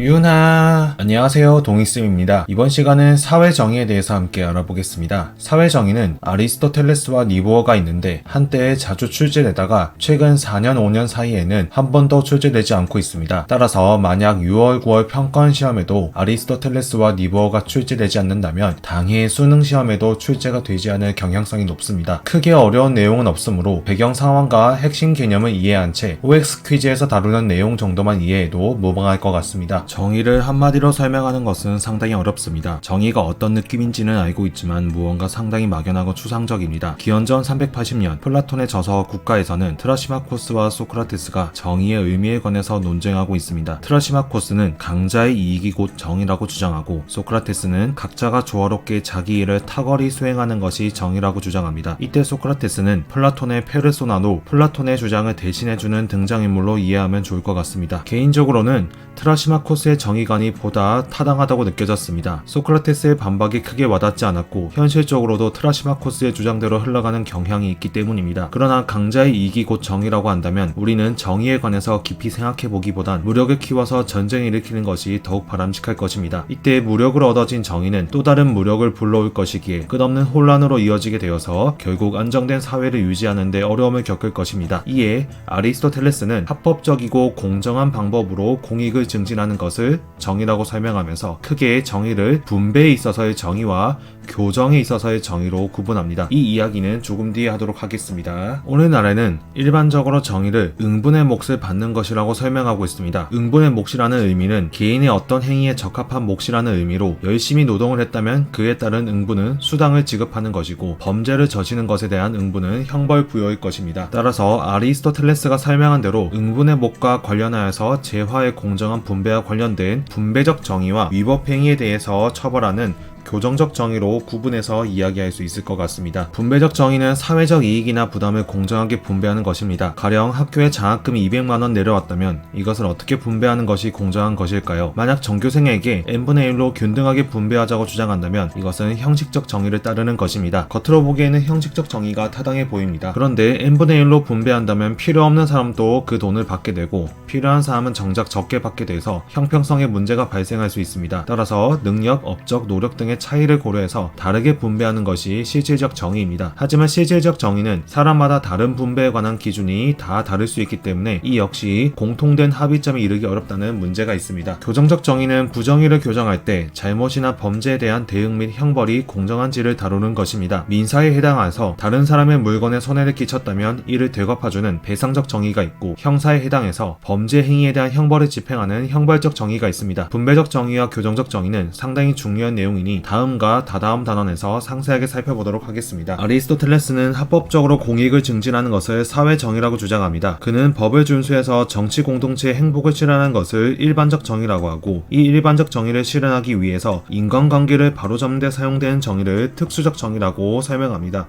유나 안녕하세요. 동익쌤입니다. 이번 시간은 사회정의에 대해서 함께 알아보겠습니다. 사회정의는 아리스토텔레스와 니보어가 있는데 한때 자주 출제되다가 최근 4년 5년 사이에는 한 번도 출제되지 않고 있습니다. 따라서 만약 6월 9월 평가원 시험에도 아리스토텔레스와 니보어가 출제되지 않는다면 당해 수능 시험에도 출제가 되지 않을 경향성이 높습니다. 크게 어려운 내용은 없으므로 배경 상황과 핵심 개념을 이해한 채 OX 퀴즈에서 다루는 내용 정도만 이해해도 무방할 것 같습니다 정의를 한마디로 설명하는 것은 상당히 어렵습니다. 정의가 어떤 느낌인지는 알고 있지만 무언가 상당히 막연하고 추상적입니다. 기원전 380년 플라톤의 저서 국가에서는 트라시마코스와 소크라테스가 정의의 의미에 관해서 논쟁하고 있습니다. 트라시마코스는 강자의 이익이 곧 정의라고 주장하고 소크라테스는 각자가 조화롭게 자기 일을 탁월히 수행하는 것이 정의라고 주장합니다. 이때 소크라테스는 플라톤의 페르소나로 플라톤의 주장을 대신해주는 등장인물로 이해하면 좋을 것 같습니다. 개인적으로는 트라시마코스 의 정의관이 보다 타당하다고 느껴졌습니다. 소크라테스의 반박이 크게 와닿지 않았고 현실적으로도 트라시마코스의 주장대로 흘러가는 경향이 있기 때문입니다. 그러나 강자의 곧 정의라고 한다면 우리는 정의에 관해서 깊이 생각해보기보단 무력을 키워서 전쟁을 일으키는 것이 더욱 바람직할 것입니다. 이때 무력으로 얻어진 정의는 또 다른 무력을 불러올 것이기에 끝없는 혼란으로 이어지게 되어서 결국 안정된 사회를 유지하는 데 어려움을 겪을 것입니다. 이에 아리스토텔레스는 합법적이고 공정한 방법으로 공익을 증진하는 것을 정의라고 설명하면서 크게 정의를 분배에 있어서의 정의와 교정에 있어서의 정의로 구분합니다. 이 이야기는 조금 뒤에 하도록 하겠습니다. 오늘날에는 일반적으로 정의를 응분의 몫을 받는 것이라고 설명하고 있습니다. 응분의 몫이라는 의미는 개인의 어떤 행위에 적합한 몫이라는 의미로 열심히 노동을 했다면 그에 따른 응분은 수당을 지급하는 것이고 범죄를 저지른 것에 대한 응분은 형벌 부여일 것입니다. 따라서 아리스토텔레스가 설명한 대로 응분의 몫과 관련하여서 재화의 공정한 분배와 관련된 분배적 정의와 위법 행위에 대해서 처벌하는 교정적 정의로 구분해서 이야기할 수 있을 것 같습니다. 분배적 정의는 사회적 이익이나 부담을 공정하게 분배하는 것입니다. 가령 학교에 장학금이 200만원 내려왔다면 이것을 어떻게 분배하는 것이 공정한 것일까요? 만약 전교생에게 n분의 1로 균등하게 분배하자고 주장한다면 이것은 형식적 정의를 따르는 것입니다. 겉으로 보기에는 형식적 정의가 타당해 보입니다. 그런데 n분의 1로 분배한다면 필요 없는 사람도 그 돈을 받게 되고 필요한 사람은 정작 적게 받게 돼서 형평성에 문제가 발생할 수 있습니다. 따라서 능력, 업적, 노력 등의 차이를 고려해서 다르게 분배하는 것이 실질적 정의입니다. 하지만 실질적 정의는 사람마다 다른 분배에 관한 기준이 다 다를 수 있기 때문에 이 역시 공통된 합의점에 이르기 어렵다는 문제가 있습니다. 교정적 정의는 부정의를 교정할 때 잘못이나 범죄에 대한 대응 및 형벌이 공정한지를 다루는 것입니다. 민사에 해당해서 다른 사람의 물건에 손해를 끼쳤다면 이를 되갚아주는 배상적 정의가 있고 형사에 해당해서 범죄 행위에 대한 형벌을 집행하는 형벌적 정의가 있습니다. 분배적 정의와 교정적 정의는 상당히 중요한 내용이니 다음과 다다음 단원에서 상세하게 살펴보도록 하겠습니다. 아리스토텔레스는 합법적으로 공익을 증진하는 것을 사회 정의라고 주장합니다. 그는 법을 준수해서 정치 공동체의 행복을 실현하는 것을 일반적 정의라고 하고 이 일반적 정의를 실현하기 위해서 인간관계를 바로잡는 데 사용되는 정의를 특수적 정의라고 설명합니다.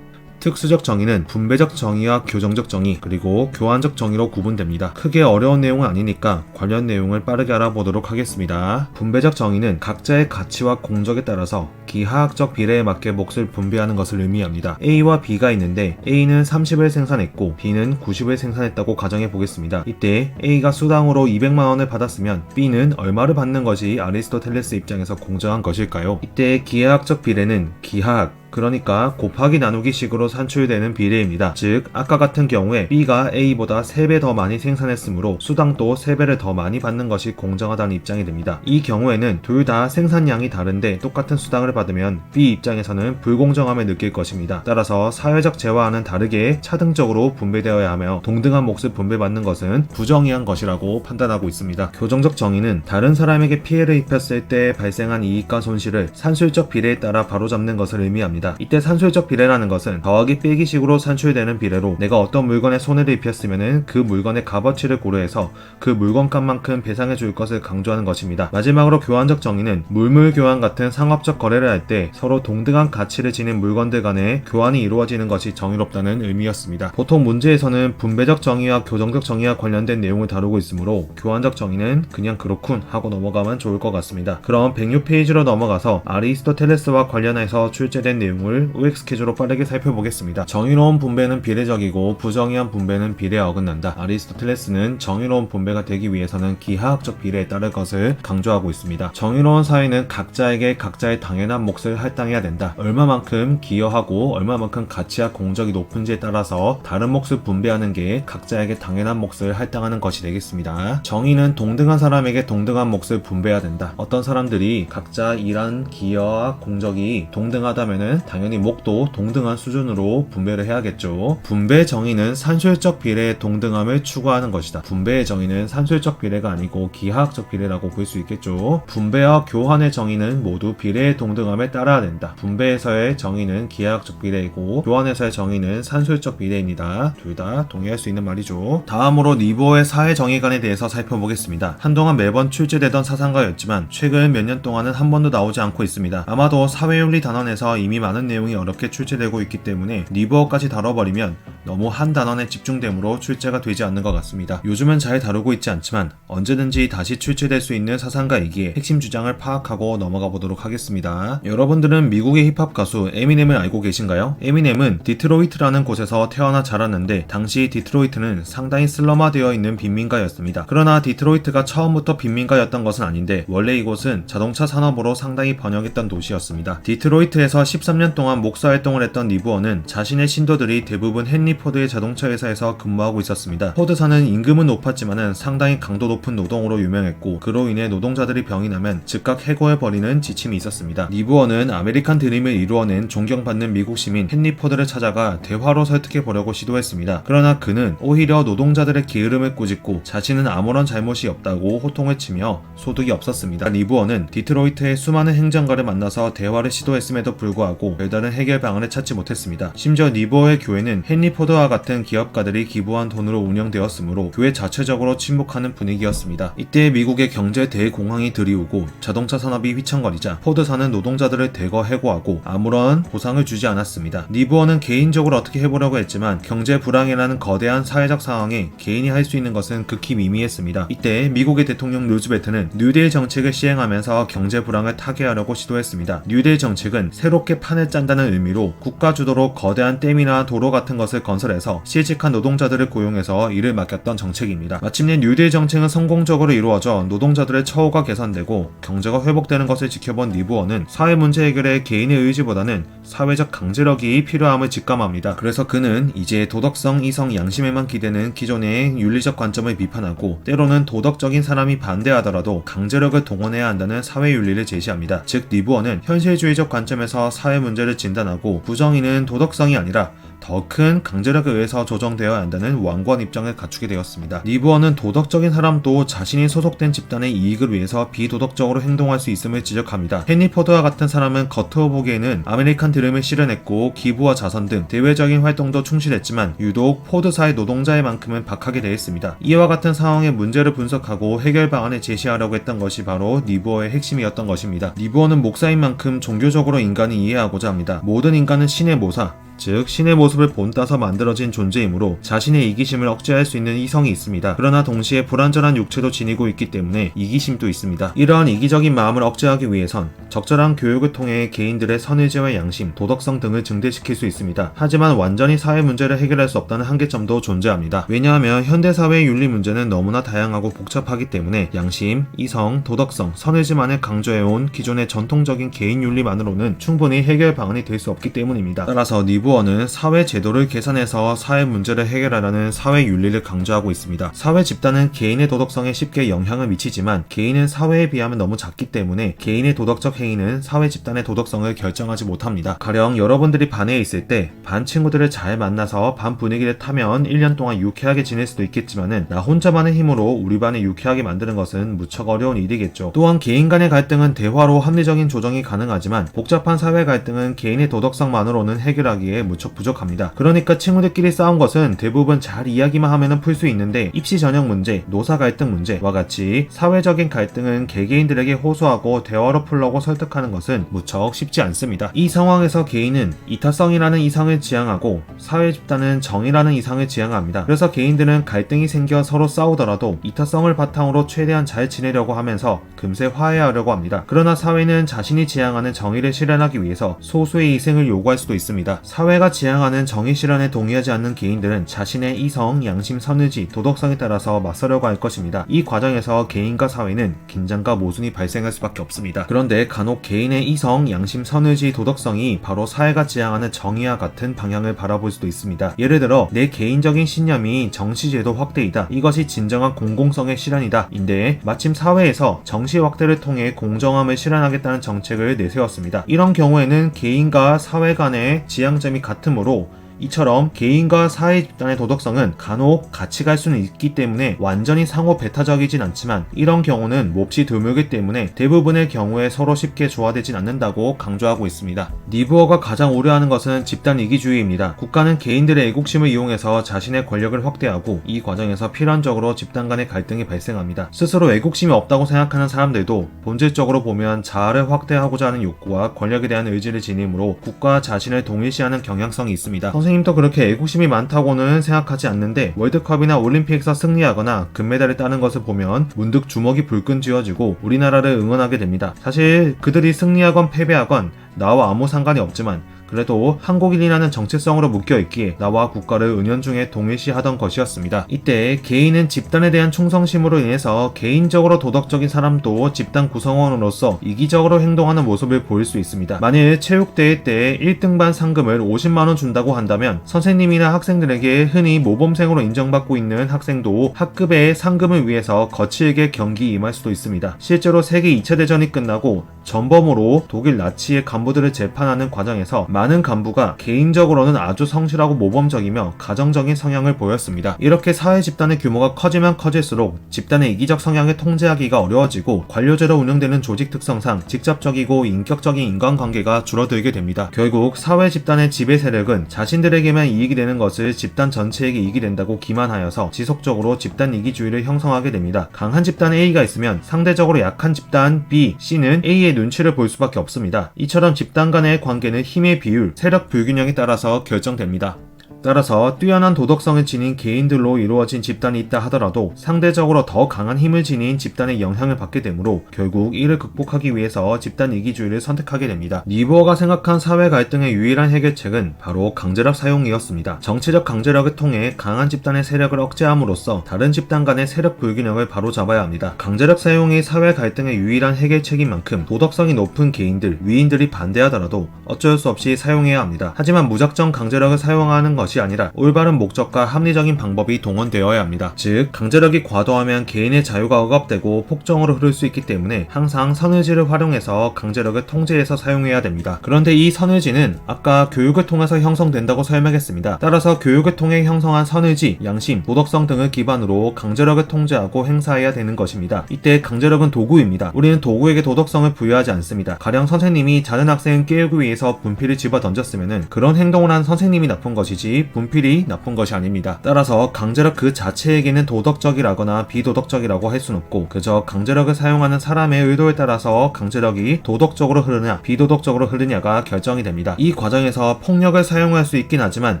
특수적 정의는 분배적 정의와 교정적 정의 그리고 교환적 정의로 구분됩니다. 크게 어려운 내용은 아니니까 관련 내용을 빠르게 알아보도록 하겠습니다. 분배적 정의는 각자의 가치와 공적에 따라서 기하학적 비례에 맞게 몫을 분배하는 것을 의미합니다. A와 B가 있는데 A는 30을 생산했고 B는 90을 생산했다고 가정해 보겠습니다. 이때 A가 수당으로 200만 원을 받았으면 B는 얼마를 받는 것이 아리스토텔레스 입장에서 공정한 것일까요? 이때 기하학적 비례는 기하학 그러니까 곱하기 나누기 식으로 산출되는 비례입니다. 즉, 아까 같은 경우에 B가 A보다 3배 더 많이 생산했으므로 수당도 3배를 더 많이 받는 것이 공정하다는 입장이 됩니다. 이 경우에는 둘 다 생산량이 다른데 똑같은 수당을 받으면 B 입장에서는 불공정함을 느낄 것입니다. 따라서 사회적 재화와는 다르게 차등적으로 분배되어야 하며 동등한 몫을 분배받는 것은 부정의한 것이라고 판단하고 있습니다. 교정적 정의는 다른 사람에게 피해를 입혔을 때 발생한 이익과 손실을 산술적 비례에 따라 바로잡는 것을 의미합니다. 이때 산술적 비례라는 것은 더하기 빼기 식으로 산출되는 비례로 내가 어떤 물건에 손해를 입혔으면 그 물건의 값어치를 고려해서 그 물건값만큼 배상해 줄 것을 강조하는 것입니다. 마지막으로 교환적 정의는 물물 교환 같은 상업적 거래를 할 때 서로 동등한 가치를 지닌 물건들 간의 교환이 이루어지는 것이 정의롭다는 의미였습니다. 보통 문제에서는 분배적 정의와 교정적 정의와 관련된 내용을 다루고 있으므로 교환적 정의는 그냥 그렇군 하고 넘어가면 좋을 것 같습니다. 그럼 106페이지로 넘어가서 아리스토텔레스와 관련해서 출제된 내용 내용을 OX 퀴즈로 빠르게 살펴보겠습니다. 정의로운 분배는 비례적이고 부정의한 분배는 비례에 어긋난다. 아리스토텔레스는 정의로운 분배가 되기 위해서는 기하학적 비례에 따를 것을 강조하고 있습니다. 정의로운 사회는 각자에게 각자의 당연한 몫을 할당해야 된다. 얼마만큼 기여하고 얼마만큼 가치와 공적이 높은지에 따라서 다른 몫을 분배하는 게 각자에게 당연한 몫을 할당하는 것이 되겠습니다. 정의는 동등한 사람에게 동등한 몫을 분배해야 된다. 어떤 사람들이 각자 일한 기여와 공적이 동등하다면은 당연히 몫도 동등한 수준으로 분배를 해야겠죠. 분배 정의는 산술적 비례의 동등함을 추구하는 것이다. 분배의 정의는 산술적 비례가 아니고 기하학적 비례라고 볼 수 있겠죠. 분배와 교환의 정의는 모두 비례의 동등함에 따라야 된다. 분배에서의 정의는 기하학적 비례이고 교환에서의 정의는 산술적 비례입니다. 둘 다 동의할 수 있는 말이죠. 다음으로 니보의 사회 정의관에 대해서 살펴보겠습니다. 한동안 매번 출제되던 사상가였지만 최근 몇 년 동안은 한 번도 나오지 않고 있습니다. 아마도 사회윤리 단원에서 이미 많은 내용이 어렵게 출제되고 있기 때문에 니보어까지 다뤄버리면 너무 한 단원에 집중됨으로 출제가 되지 않는 것 같습니다. 요즘은 잘 다루고 있지 않지만 언제든지 다시 출제될 수 있는 사상가이기에 핵심 주장을 파악하고 넘어가 보도록 하겠습니다. 여러분들은 미국의 힙합 가수 에미넴을 알고 계신가요? 에미넴은 디트로이트라는 곳에서 태어나 자랐는데 당시 디트로이트는 상당히 슬럼화되어 있는 빈민가였습니다. 그러나 디트로이트가 처음부터 빈민가였던 것은 아닌데 원래 이곳은 자동차 산업으로 상당히 번영했던 도시였습니다. 디트로이트에서 13년 동안 목사 활동을 했던 리브어는 자신의 신도들이 대부분 헨리 포드의 자동차 회사에서 근무하고 있었습니다. 포드사는 임금은 높았지만은 상당히 강도 높은 노동으로 유명했고 그로 인해 노동자들이 병이 나면 즉각 해고해버리는 지침이 있었습니다. 리브어는 아메리칸 드림을 이루어낸 존경받는 미국 시민 헨리 포드를 찾아가 대화로 설득해 보려고 시도했습니다. 그러나 그는 오히려 노동자들의 게으름을 꾸짖고 자신은 아무런 잘못이 없다고 호통을 치며 소득이 없었습니다. 리브어는 디트로이트의 수많은 행정가를 만나서 대화를 시도했음에도 불구하고 별다른 해결 방안을 찾지 못했습니다. 심지어 리브어의 교회는 헨리 포드와 같은 기업가들이 기부한 돈으로 운영되었으므로 교회 자체적으로 침묵하는 분위기였습니다. 이때 미국의 경제 대공황이 들이오고 자동차 산업이 휘청거리자 포드사는 노동자들을 대거 해고하고 아무런 보상을 주지 않았습니다. 리브어는 개인적으로 어떻게 해보려고 했지만 경제 불황이라는 거대한 사회적 상황에 개인이 할 수 있는 것은 극히 미미했습니다. 이때 미국의 대통령 루즈벨트는 뉴딜 정책을 시행하면서 경제 불황을 타개하려고 시도했습니다. 뉴딜 정책은 새롭게 판을 짠다는 의미로 국가 주도로 거대한 댐이나 도로 같은 것을 건설해서 실직한 노동자들을 고용해서 일을 맡겼던 정책입니다. 마침내 뉴딜 정책은 성공적으로 이루어져 노동자들의 처우가 개선되고 경제가 회복되는 것을 지켜본 리브어는 사회 문제 해결에 개인의 의지보다는 사회적 강제력이 필요함을 직감합니다. 그래서 그는 이제 도덕성, 이성, 양심에만 기대는 기존의 윤리적 관점을 비판하고 때로는 도덕적인 사람이 반대하더라도 강제력을 동원해야 한다는 사회 윤리를 제시합니다. 즉 리브어는 현실주의적 관점에서 사회 문제를 진단하고 부정의는 도덕성이 아니라 더 큰 강제력에 의해서 조정되어야 한다는 완고한 입장을 갖추게 되었습니다. 리브어는 도덕적인 사람도 자신이 소속된 집단의 이익을 위해서 비도덕적으로 행동할 수 있음을 지적합니다. 헨리 포드와 같은 사람은 겉으로 보기에는 아메리칸 드림을 실현했고 기부와 자선 등 대외적인 활동도 충실했지만 유독 포드사의 노동자의 만큼은 박하게 되었습니다. 이와 같은 상황의 문제를 분석하고 해결 방안을 제시하려고 했던 것이 바로 리브어의 핵심이었던 것입니다. 리브어는 목사인 만큼 종교적으로 인간을 이해하고자 합니다. 모든 인간은 신의 모사, 즉 신의 모습을 본따서 만들어진 존재이므로 자신의 이기심을 억제할 수 있는 이성이 있습니다. 그러나 동시에 불완전한 육체도 지니고 있기 때문에 이기심도 있습니다. 이러한 이기적인 마음을 억제하기 위해선 적절한 교육을 통해 개인들의 선의지와 양심, 도덕성 등을 증대시킬 수 있습니다. 하지만 완전히 사회 문제를 해결할 수 없다는 한계점도 존재합니다. 왜냐하면 현대 사회의 윤리 문제는 너무나 다양하고 복잡하기 때문에 양심, 이성, 도덕성, 선의지만을 강조해온 기존의 전통적인 개인 윤리만으로는 충분히 해결 방안이 될 수 없기 때문입니다. 따라서 리브 어는 사회 제도를 개선해서 사회 문제를 해결하라는 사회 윤리를 강조하고 있습니다. 사회 집단은 개인의 도덕성에 쉽게 영향을 미치지만 개인은 사회에 비하면 너무 작기 때문에 개인의 도덕적 행위는 사회 집단의 도덕성을 결정하지 못합니다. 가령 여러분들이 반에 있을 때 반 친구들을 잘 만나서 반 분위기를 타면 1년 동안 유쾌하게 지낼 수도 있겠지만은 나 혼자만의 힘으로 우리 반을 유쾌하게 만드는 것은 무척 어려운 일이겠죠. 또한 개인 간의 갈등은 대화로 합리적인 조정이 가능하지만 복잡한 사회 갈등은 개인의 도덕성만으로는 해결하기에 정리에 무척 부족합니다. 그러니까 친구들끼리 싸운 것은 대부분 잘 이야기만 하면 풀 수 있는데 입시 전형 문제, 노사 갈등 문제와 같이 사회적인 갈등은 개개인들에게 호소하고 대화로 풀려고 설득하는 것은 무척 쉽지 않습니다. 이 상황에서 개인은 이타성이라는 이상을 지향하고 사회 집단은 정의라는 이상을 지향합니다. 그래서 개인들은 갈등이 생겨 서로 싸우더라도 이타성을 바탕으로 최대한 잘 지내려고 하면서 금세 화해하려고 합니다. 그러나 사회는 자신이 지향하는 정의를 실현하기 위해서 소수의 희생을 요구할 수도 있습니다. 사회 가 지향하는 정의 실현에 동의하지 않는 개인들은 자신의 이성, 양심, 선의지, 도덕성에 따라서 맞서려고 할 것입니다. 이 과정에서 개인과 사회는 긴장과 모순이 발생할 수밖에 없습니다. 그런데 간혹 개인의 이성, 양심, 선의지, 도덕성이 바로 사회가 지향하는 정의와 같은 방향을 바라볼 수도 있습니다. 예를 들어 내 개인적인 신념이 정치제도 확대이다. 이것이 진정한 공공성의 실현이다. 인데 마침 사회에서 정시 확대를 통해 공정함을 실현하겠다는 정책을 내세웠습니다. 이런 경우에는 개인과 사회 간의 지향점 이 같으므로 이처럼 개인과 사회 집단의 도덕성은 간혹 같이 갈 수는 있기 때문에 완전히 상호 배타적이진 않지만 이런 경우는 몹시 드물기 때문에 대부분의 경우에 서로 쉽게 조화되진 않는다고 강조하고 있습니다. 니부어가 가장 우려하는 것은 집단 이기주의입니다. 국가는 개인들의 애국심을 이용해서 자신의 권력을 확대하고 이 과정에서 필연적으로 집단 간의 갈등이 발생합니다. 스스로 애국심이 없다고 생각하는 사람들도 본질적으로 보면 자아를 확대하고자 하는 욕구와 권력에 대한 의지를 지니므로 국가 자신을 동일시하는 경향성이 있습니다. 선생님도 그렇게 애국심이 많다고는 생각하지 않는데 월드컵이나 올림픽에서 승리하거나 금메달을 따는 것을 보면 문득 주먹이 불끈 쥐어지고 우리나라를 응원하게 됩니다. 사실 그들이 승리하건 패배하건 나와 아무 상관이 없지만 그래도 한국인이라는 정체성으로 묶여있기에 나와 국가를 은연중에 동일시하던 것이었습니다. 이때 개인은 집단에 대한 충성심으로 인해서 개인적으로 도덕적인 사람도 집단 구성원으로서 이기적으로 행동하는 모습을 보일 수 있습니다. 만일 체육대회 때 1등반 상금을 50만원 준다고 한다면 선생님이나 학생들에게 흔히 모범생으로 인정받고 있는 학생도 학급의 상금을 위해서 거칠게 경기 임할 수도 있습니다. 실제로 세계 2차 대전이 끝나고 전범으로 독일 나치의 간부들을 재판하는 과정에서 많은 간부가 개인적으로는 아주 성실하고 모범적이며 가정적인 성향을 보였습니다. 이렇게 사회 집단의 규모가 커지면 커질수록 집단의 이기적 성향을 통제하기가 어려워지고 관료제로 운영되는 조직 특성상 직접적이고 인격적인 인간관계가 줄어들게 됩니다. 결국 사회 집단의 지배 세력은 자신들에게만 이익이 되는 것을 집단 전체에게 이익이 된다고 기만하여서 지속적으로 집단 이기주의를 형성하게 됩니다. 강한 집단 A가 있으면 상대적으로 약한 집단 B, C는 A의 눈치를 볼 수밖에 없습니다. 이처럼 집단 간의 관계는 힘의 비율, 세력 불균형에 따라서 결정됩니다. 따라서 뛰어난 도덕성을 지닌 개인들로 이루어진 집단이 있다 하더라도 상대적으로 더 강한 힘을 지닌 집단의 영향을 받게 되므로 결국 이를 극복하기 위해서 집단 이기주의를 선택하게 됩니다. 니버가 생각한 사회 갈등의 유일한 해결책은 바로 강제력 사용이었습니다. 정치적 강제력을 통해 강한 집단의 세력을 억제함으로써 다른 집단 간의 세력 불균형을 바로잡아야 합니다. 강제력 사용이 사회 갈등의 유일한 해결책인 만큼 도덕성이 높은 개인들, 위인들이 반대하더라도 어쩔 수 없이 사용해야 합니다. 하지만 무작정 강제력을 사용하는 것 것이 아니라 올바른 목적과 합리적인 방법이 동원되어야 합니다. 즉, 강제력이 과도하면 개인의 자유가 억압되고 폭정으로 흐를 수 있기 때문에 항상 선의지를 활용해서 강제력을 통제해서 사용해야 됩니다. 그런데 이 선의지는 아까 교육을 통해서 형성된다고 설명했습니다. 따라서 교육을 통해 형성한 선의지, 양심, 도덕성 등을 기반으로 강제력을 통제하고 행사해야 되는 것입니다. 이때 강제력은 도구입니다. 우리는 도구에게 도덕성을 부여하지 않습니다. 가령 선생님이 자는 학생을 깨우기 위해서 분필을 집어 던졌으면 그런 행동을 한 선생님이 나쁜 것이지 분필이 나쁜 것이 아닙니다. 따라서 강제력 그 자체에게는 도덕적이라거나 비도덕적이라고 할 수는 없고 그저 강제력을 사용하는 사람의 의도에 따라서 강제력이 도덕적으로 흐르냐 비도덕적으로 흐르냐가 결정이 됩니다. 이 과정에서 폭력을 사용할 수 있긴 하지만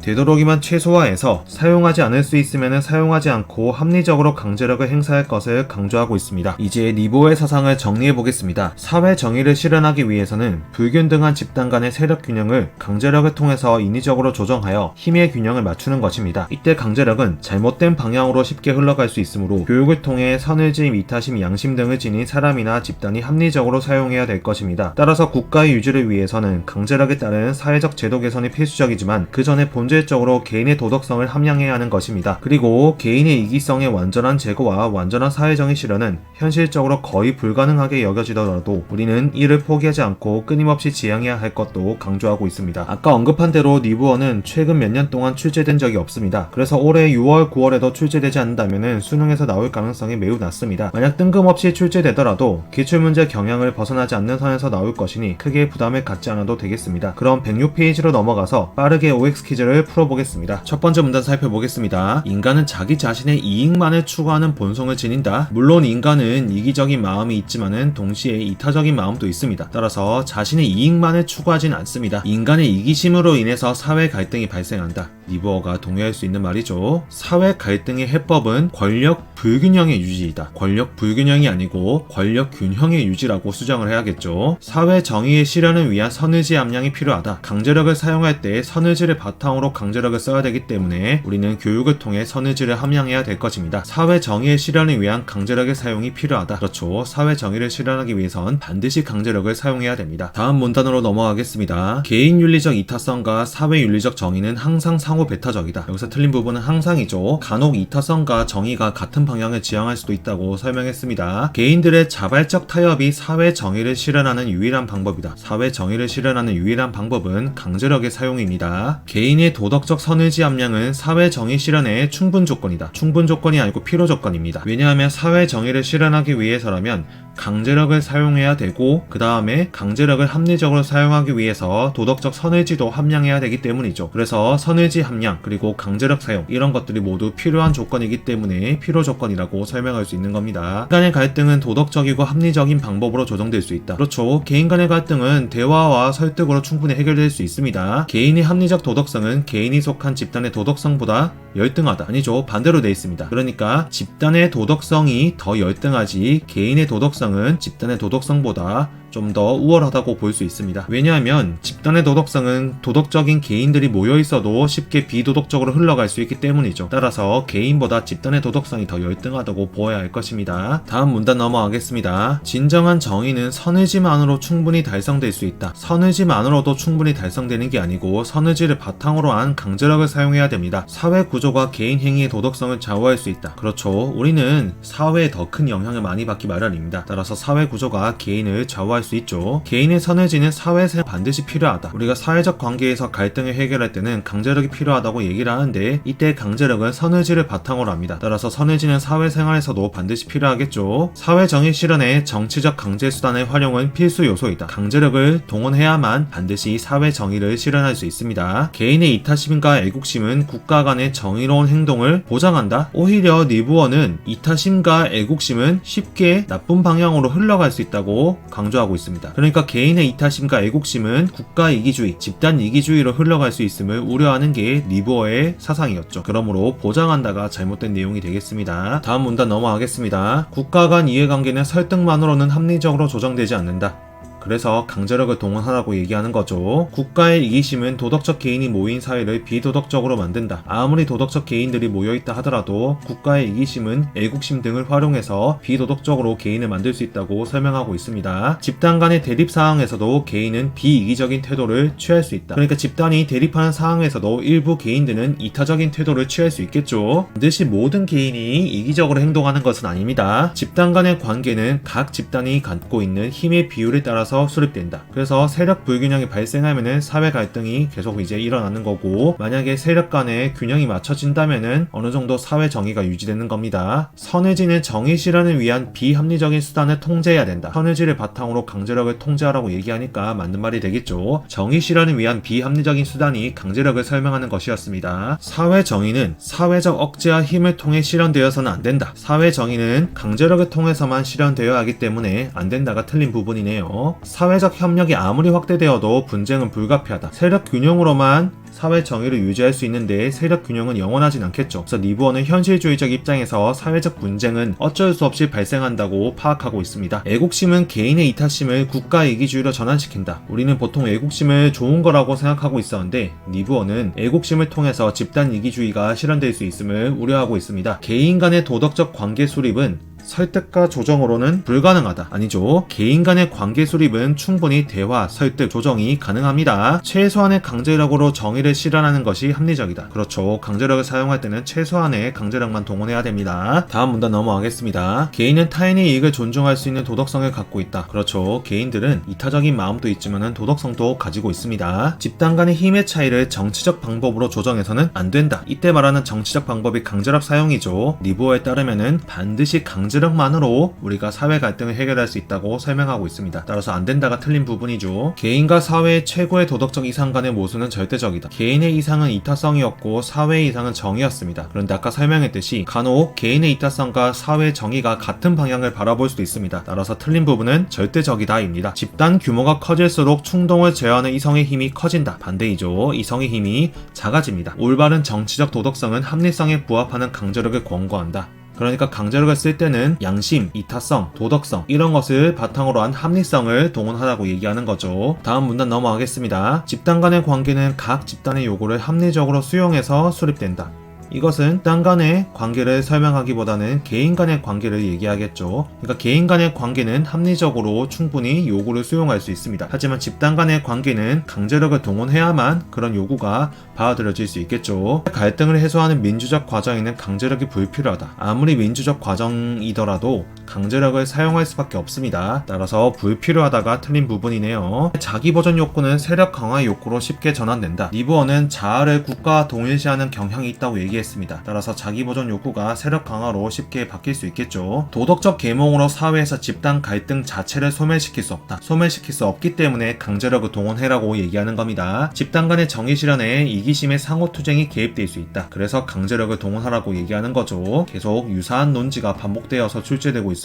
되도록이면 최소화해서 사용하지 않을 수 있으면 사용하지 않고 합리적으로 강제력을 행사할 것을 강조하고 있습니다. 이제 리보의 사상을 정리해 보겠습니다. 사회 정의를 실현하기 위해서는 불균등한 집단 간의 세력 균형을 강제력을 통해서 인위적으로 조정하여 힘의 균형을 맞추는 것입니다. 이때 강제력은 잘못된 방향으로 쉽게 흘러갈 수 있으므로 교육을 통해 선의지, 미타심, 양심 등을 지닌 사람이나 집단이 합리적으로 사용해야 될 것입니다. 따라서 국가의 유지를 위해서는 강제력에 따른 사회적 제도 개선이 필수적이지만 그 전에 본질적으로 개인의 도덕성을 함양해야 하는 것입니다. 그리고 개인의 이기성의 완전한 제거와 완전한 사회정의 실현은 현실적으로 거의 불가능하게 여겨지더라도 우리는 이를 포기하지 않고 끊임없이 지향해야 할 것도 강조하고 있습니다. 아까 언급한 대로 니부어는 최근 몇년 동안 출제된 적이 없습니다. 그래서 올해 6월, 9월에도 출제되지 않는다면 수능에서 나올 가능성이 매우 낮습니다. 만약 뜬금없이 출제되더라도 기출문제 경향을 벗어나지 않는 선에서 나올 것이니 크게 부담을 갖지 않아도 되겠습니다. 그럼 106페이지로 넘어가서 빠르게 OX 퀴즈를 풀어보겠습니다. 첫 번째 문단 살펴보겠습니다. 인간은 자기 자신의 이익만을 추구하는 본성을 지닌다. 물론 인간은 이기적인 마음이 있지만은 동시에 이타적인 마음도 있습니다. 따라서 자신의 이익만을 추구하진 않습니다. 인간의 이기심으로 인해서 사회 갈등이 발생한다. Христа. 리버어가 동의할 수 있는 말이죠. 사회 갈등의 해법은 권력 불균형의 유지이다. 권력 불균형이 아니고 권력 균형의 유지라고 수정을 해야겠죠. 사회 정의의 실현을 위한 선의지 함량이 필요하다. 강제력을 사용할 때 선의지를 바탕으로 강제력을 써야 되기 때문에 우리는 교육을 통해 선의지를 함량해야 될 것입니다. 사회 정의의 실현을 위한 강제력의 사용이 필요하다. 그렇죠. 사회 정의를 실현하기 위해선 반드시 강제력을 사용해야 됩니다. 다음 문단으로 넘어가겠습니다. 개인 윤리적 이타성과 사회 윤리적 정의는 항상 상호 배타적이다. 여기서 틀린 부분은 항상이죠. 간혹 이타성과 정의가 같은 방향을 지향할 수도 있다고 설명했습니다. 개인들의 자발적 타협이 사회 정의를 실현하는 유일한 방법이다. 사회 정의를 실현하는 유일한 방법은 강제력의 사용입니다. 개인의 도덕적 선의지 함량은 사회 정의 실현의 충분 조건이다. 충분 조건이 아니고 필요 조건입니다. 왜냐하면 사회 정의를 실현하기 위해서라면 강제력을 사용해야 되고 그 다음에 강제력을 합리적으로 사용하기 위해서 도덕적 선의지도 함량해야 되기 때문이죠. 그래서 선의지 함량 그리고 강제력 사용 이런 것들이 모두 필요한 조건이기 때문에 필요 조건이라고 설명할 수 있는 겁니다. 인간의 갈등은 도덕적이고 합리적인 방법으로 조정될 수 있다. 그렇죠. 개인 간의 갈등은 대화와 설득으로 충분히 해결될 수 있습니다. 개인의 합리적 도덕성은 개인이 속한 집단의 도덕성보다 열등하다. 아니죠. 반대로 돼 있습니다. 그러니까 집단의 도덕성이 더 열등하지 개인의 도덕성은 집단의 도덕성보다 좀 더 우월하다고 볼 수 있습니다. 왜냐하면 집 단의 도덕성은 도덕적인 개인들이 모여 있어도 쉽게 비도덕적으로 흘러갈 수 있기 때문이죠. 따라서 개인보다 집단의 도덕성이 더 열등하다고 보아야 할 것입니다. 다음 문단 넘어가겠습니다. 진정한 정의는 선의지만으로 충분히 달성될 수 있다. 선의지만으로도 충분히 달성되는 게 아니고 선의지를 바탕으로 한 강제력을 사용해야 됩니다. 사회 구조가 개인 행위의 도덕성을 좌우할 수 있다. 그렇죠. 우리는 사회에 더 큰 영향을 많이 받기 마련입니다. 따라서 사회 구조가 개인을 좌우할 수 있죠. 개인의 선의지는 사회에서 반드시 필요 하다. 우리가 사회적 관계에서 갈등을 해결할 때는 강제력이 필요하다고 얘기를 하는데 이때 강제력은 선의지를 바탕으로 합니다. 따라서 선의지는 사회생활에서도 반드시 필요하겠죠. 사회 정의 실현에 정치적 강제 수단의 활용은 필수 요소이다. 강제력을 동원해야만 반드시 사회 정의를 실현할 수 있습니다. 개인의 이타심과 애국심은 국가 간의 정의로운 행동을 보장한다. 오히려 니부어는 이타심과 애국심은 쉽게 나쁜 방향으로 흘러갈 수 있다고 강조하고 있습니다. 그러니까 개인의 이타심과 애국심은 국가 이기주의, 집단 이기주의로 흘러갈 수 있음을 우려하는 게 니부어의 사상이었죠. 그러므로 보장한다가 잘못된 내용이 되겠습니다. 다음 문단 넘어가겠습니다. 국가 간 이해관계는 설득만으로는 합리적으로 조정되지 않는다. 그래서 강제력을 동원하라고 얘기하는 거죠. 국가의 이기심은 도덕적 개인이 모인 사회를 비도덕적으로 만든다. 아무리 도덕적 개인들이 모여있다 하더라도 국가의 이기심은 애국심 등을 활용해서 비도덕적으로 개인을 만들 수 있다고 설명하고 있습니다. 집단 간의 대립 상황에서도 개인은 비이기적인 태도를 취할 수 있다. 그러니까 집단이 대립하는 상황에서도 일부 개인들은 이타적인 태도를 취할 수 있겠죠. 반드시 모든 개인이 이기적으로 행동하는 것은 아닙니다. 집단 간의 관계는 각 집단이 갖고 있는 힘의 비율에 따라서 수립된다. 그래서 세력 불균형이 발생하면은 사회 갈등이 계속 이제 일어나는 거고 만약에 세력 간의 균형이 맞춰진다면은 어느 정도 사회 정의가 유지되는 겁니다. 선의지는 정의 실현을 위한 비합리적인 수단을 통제해야 된다. 선의지를 바탕으로 강제력을 통제하라고 얘기하니까 맞는 말이 되겠죠. 정의 실현을 위한 비합리적인 수단이 강제력을 설명하는 것이었습니다. 사회 정의는 사회적 억제와 힘을 통해 실현되어서는 안 된다. 사회 정의는 강제력을 통해서만 실현되어야 하기 때문에 안 된다가 틀린 부분이네요. 사회적 협력이 아무리 확대되어도 분쟁은 불가피하다. 세력 균형으로만 사회 정의를 유지할 수 있는데 세력 균형은 영원하진 않겠죠. 그래서 리브어는 현실주의적 입장에서 사회적 분쟁은 어쩔 수 없이 발생한다고 파악하고 있습니다. 애국심은 개인의 이타심을 국가 이기주의로 전환시킨다. 우리는 보통 애국심을 좋은 거라고 생각하고 있었는데 리브어는 애국심을 통해서 집단 이기주의가 실현될 수 있음을 우려하고 있습니다. 개인 간의 도덕적 관계 수립은 설득과 조정으로는 불가능하다. 아니죠. 개인 간의 관계 수립은 충분히 대화, 설득, 조정이 가능합니다. 최소한의 강제력으로 정의를 실현하는 것이 합리적이다. 그렇죠. 강제력을 사용할 때는 최소한의 강제력만 동원해야 됩니다. 다음 문단 넘어가겠습니다. 개인은 타인의 이익을 존중할 수 있는 도덕성을 갖고 있다. 그렇죠. 개인들은 이타적인 마음도 있지만 도덕성도 가지고 있습니다. 집단 간의 힘의 차이를 정치적 방법으로 조정해서는 안 된다. 이때 말하는 정치적 방법이 강제력 사용이죠. 리보어에 따르면은 반드시 강제 력만으로 우리가 사회 갈등을 해결할 수 있다고 설명하고 있습니다. 따라서 안 된다가 틀린 부분이죠. 개인과 사회의 최고의 도덕적 이상 간의 모순은 절대적이다. 개인의 이상은 이타성이었고 사회의 이상은 정의였습니다. 그런데 아까 설명했듯이 간혹 개인의 이타성과 사회의 정의가 같은 방향을 바라볼 수도 있습니다. 따라서 틀린 부분은 절대적이다입니다. 집단 규모가 커질수록 충동을 제어하는 이성의 힘이 커진다. 반대이죠. 이성의 힘이 작아집니다. 올바른 정치적 도덕성은 합리성에 부합하는 강제력을 권고한다. 그러니까 강제력을 쓸 때는 양심, 이타성, 도덕성 이런 것을 바탕으로 한 합리성을 동원하라고 얘기하는 거죠. 다음 문단 넘어가겠습니다. 집단 간의 관계는 각 집단의 요구를 합리적으로 수용해서 수립된다. 이것은 집단 간의 관계를 설명하기보다는 개인 간의 관계를 얘기하겠죠. 그러니까 개인 간의 관계는 합리적으로 충분히 요구를 수용할 수 있습니다. 하지만 집단 간의 관계는 강제력을 동원해야만 그런 요구가 받아들여질 수 있겠죠. 갈등을 해소하는 민주적 과정에는 강제력이 불필요하다. 아무리 민주적 과정이더라도 강제력을 사용할 수밖에 없습니다. 따라서 불필요하다가 틀린 부분이네요. 자기 보존 욕구는 세력 강화 욕구로 쉽게 전환된다. 리브어는 자아를 국가와 동일시하는 경향이 있다고 얘기했습니다. 따라서 자기 보존 욕구가 세력 강화로 쉽게 바뀔 수 있겠죠. 도덕적 계몽으로 사회에서 집단 갈등 자체를 소멸시킬 수 없다. 소멸시킬 수 없기 때문에 강제력을 동원해라고 얘기하는 겁니다. 집단 간의 정의 실현에 이기심의 상호 투쟁이 개입될 수 있다. 그래서 강제력을 동원하라고 얘기하는 거죠. 계속 유사한 논지가 반복되어서 출제되고 있습니다.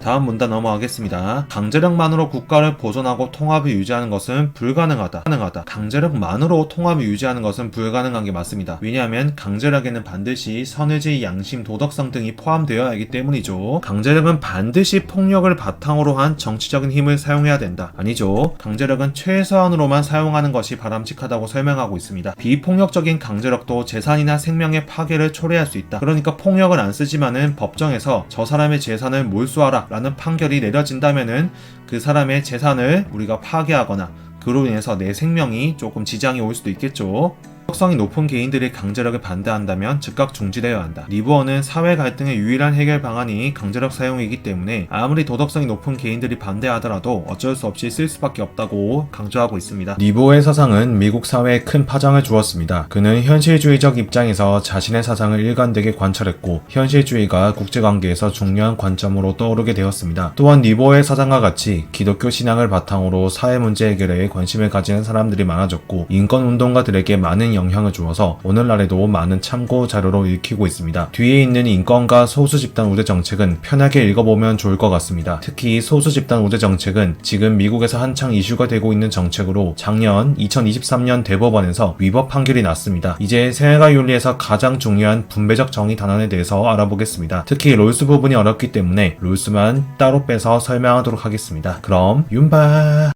다음 문단 넘어가겠습니다. 강제력만으로 국가를 보존하고 통합을 유지하는 것은 불가능하다. 가능하다. 강제력만으로 통합을 유지하는 것은 불가능한 게 맞습니다. 왜냐하면 강제력에는 반드시 선의지, 양심, 도덕성 등이 포함되어야 하기 때문이죠. 강제력은 반드시 폭력을 바탕으로 한 정치적인 힘을 사용해야 된다. 아니죠. 강제력은 최소한으로만 사용하는 것이 바람직하다고 설명하고 있습니다. 비폭력적인 강제력도 재산이나 생명의 파괴를 초래할 수 있다. 그러니까 폭력을 안 쓰지만은 법정에서 저 사람의 재산을 몰수하라 라는 판결이 내려진다면은 그 사람의 재산을 우리가 파괴하거나 그로 인해서 내 생명이 조금 지장이 올 수도 있겠죠. 도덕성이 높은 개인들이 강제력을 반대한다면 즉각 중지되어야 한다. 리브어는 사회 갈등의 유일한 해결 방안이 강제력 사용이기 때문에 아무리 도덕성이 높은 개인들이 반대하더라도 어쩔 수 없이 쓸 수밖에 없다고 강조하고 있습니다. 리브어의 사상은 미국 사회에 큰 파장을 주었습니다. 그는 현실주의적 입장에서 자신의 사상을 일관되게 관찰했고 현실주의가 국제관계에서 중요한 관점으로 떠오르게 되었습니다. 또한 리브어의 사상과 같이 기독교 신앙을 바탕으로 사회 문제 해결에 관심을 가지는 사람들이 많아졌고 인권 운동가들에게 많은 영향을 주어서 오늘날에도 많은 참고 자료로 읽히고 있습니다. 뒤에 있는 인권과 소수 집단 우대 정책은 편하게 읽어보면 좋을 것 같습니다. 특히 소수 집단 우대 정책은 지금 미국에서 한창 이슈가 되고 있는 정책으로 작년 2023년 대법원에서 위법 판결이 났습니다. 이제 생활과 윤리에서 가장 중요한 분배적 정의 단원에 대해서 알아보겠습니다. 특히 롤스 부분이 어렵기 때문에 롤스만 따로 빼서 설명하도록 하겠습니다. 그럼 윤바